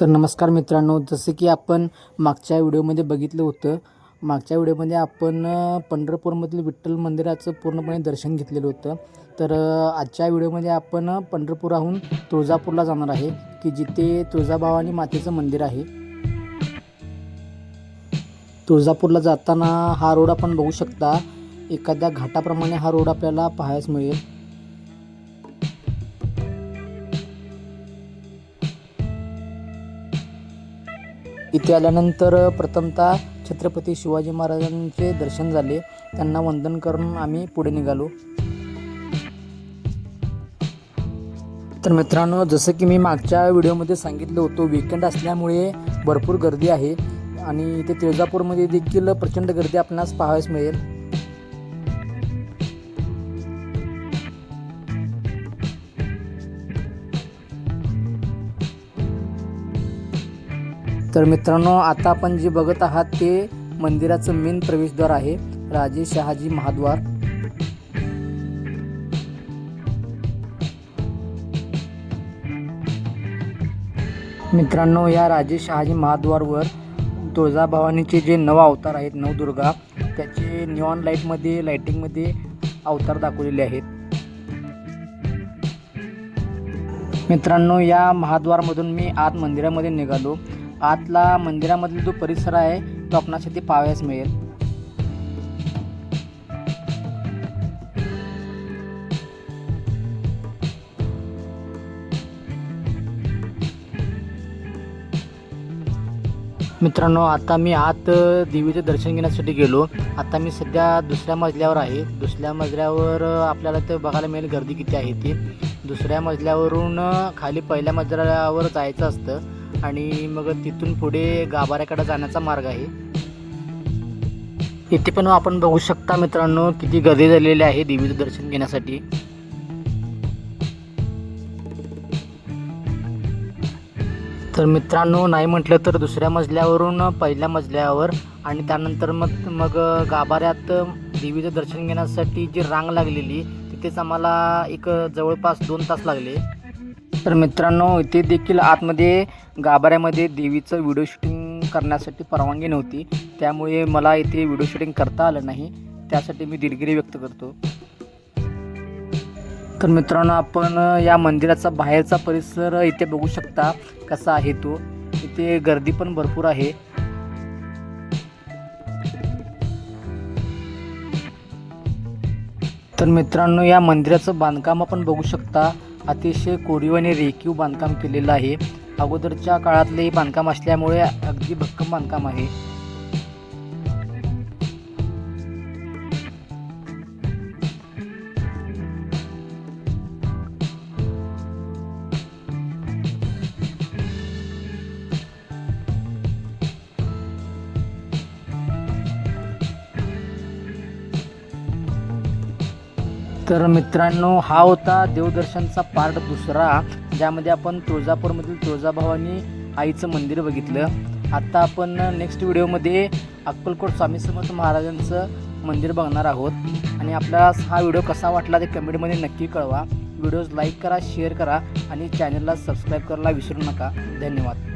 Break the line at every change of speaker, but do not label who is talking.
तर नमस्कार मित्रांनो जसं की आपण मागच्या व्हिडिओमध्ये बघितलं होतं मागच्या व्हिडिओमध्ये आपण पंढरपूरमधील विठ्ठल मंदिराचं पूर्णपणे दर्शन घेतलेलं होतं. तर आजच्या व्हिडिओमध्ये आपण पंढरपुराहून तुळजापूरला जाणार आहे की जिथे तुळजाभवानी मातेचं मंदिर आहे. तुळजापूरला जाताना हा रोड आपण बघू शकता एखाद्या घाटाप्रमाणे हा रोड आपल्याला पाहायला मिळेल. इथे आल्यानंतर प्रथमतः छत्रपती शिवाजी महाराजांचे दर्शन झाले. त्यांना वंदन करून आम्ही पुढे निघालो. तर मित्रांनो जसं की मी मागच्या व्हिडिओमध्ये सांगितलं होतं विकेंड असल्यामुळे भरपूर गर्दी आहे आणि इथे तुळजापूरमध्ये देखील प्रचंड गर्दी आपणास पाहावयास मिळेल. तर मित्रांनो आता आपण जे बघत आहात ते मंदिराचं मेन प्रवेशद्वार आहे राजे शहाजी महाद्वार. मित्रांनो या राजे शहाजी महाद्वारवर तुळजाभवानीचे जे नवा अवतार आहेत नवदुर्गा त्याचे निऑन लाईटमध्ये लाईटिंगमध्ये अवतार दाखवलेले आहेत. मित्रांनो या महाद्वारमधून मी आत मंदिरामध्ये निघालो. आतला मंदिरामधील जो परिसर आहे तो आपणास इथे पाहावयास मिळेल. मित्रांनो आता मी आत देवीचे दर्शन घेण्यासाठी गेलो. आता मी सध्या दुसऱ्या मजल्यावर आहे. दुसऱ्या मजल्यावर आपल्याला ते बघायला मिळेल गर्दी किती आहे ती. दुसऱ्या मजल्यावरून खाली पहिल्या मजल्यावर जायचं असतं. आणि मग तिथून पुढे गाभाऱ्याकडे जाण्याचा मार्ग आहे. इथे पण आपण बघू शकता मित्रांनो किती गर्दी झालेली आहे देवीचं दर्शन घेण्यासाठी. तर मित्रांनो नाही म्हटलं तर दुसऱ्या मजल्यावरून पहिल्या मजल्यावर आणि त्यानंतर मग मग गाभाऱ्यात देवीचं दर्शन घेण्यासाठी जी रांग लागलेली तिथेच आम्हाला एक जवळपास दोन तास लागले. तर मित्रांनो इथे देखील आतमध्ये गाभाऱ्यामध्ये देवीचं व्हिडिओ शूटिंग करण्यासाठी परवानगी नव्हती. त्यामुळे मला इथे व्हिडिओ शूटिंग करता आलं नाही. त्यासाठी मी दिलगिरी व्यक्त करतो. तर मित्रांनो आपण या मंदिराचा बाहेरचा परिसर इथे बघू शकता कसा आहे तो. इथे गर्दी पण भरपूर आहे. तर मित्रांनो या मंदिराचं बांधकाम आपण बघू शकता. अतिशय कोरीव आणि रेखीव बांधकाम केलेलं आहे. अगोदरच्या काळातले हे बांधकाम असल्यामुळे अगदी भक्कम बांधकाम आहे. तर मित्रांनो हा होता देवदर्शनचा पार्ट दुसरा ज्यामध्ये आपण तुळजापूरमधील तुळजाभवानी आईचं मंदिर बघितलं. आत्ता आपण नेक्स्ट व्हिडिओमध्ये अक्कलकोट स्वामी समर्थ महाराजांचं मंदिर बघणार आहोत. आणि आपल्याला हा व्हिडिओ कसा वाटला ते कमेंटमध्ये नक्की कळवा. व्हिडिओज लाईक करा शेअर करा आणि चॅनलला सबस्क्राईब करायला विसरू नका. धन्यवाद.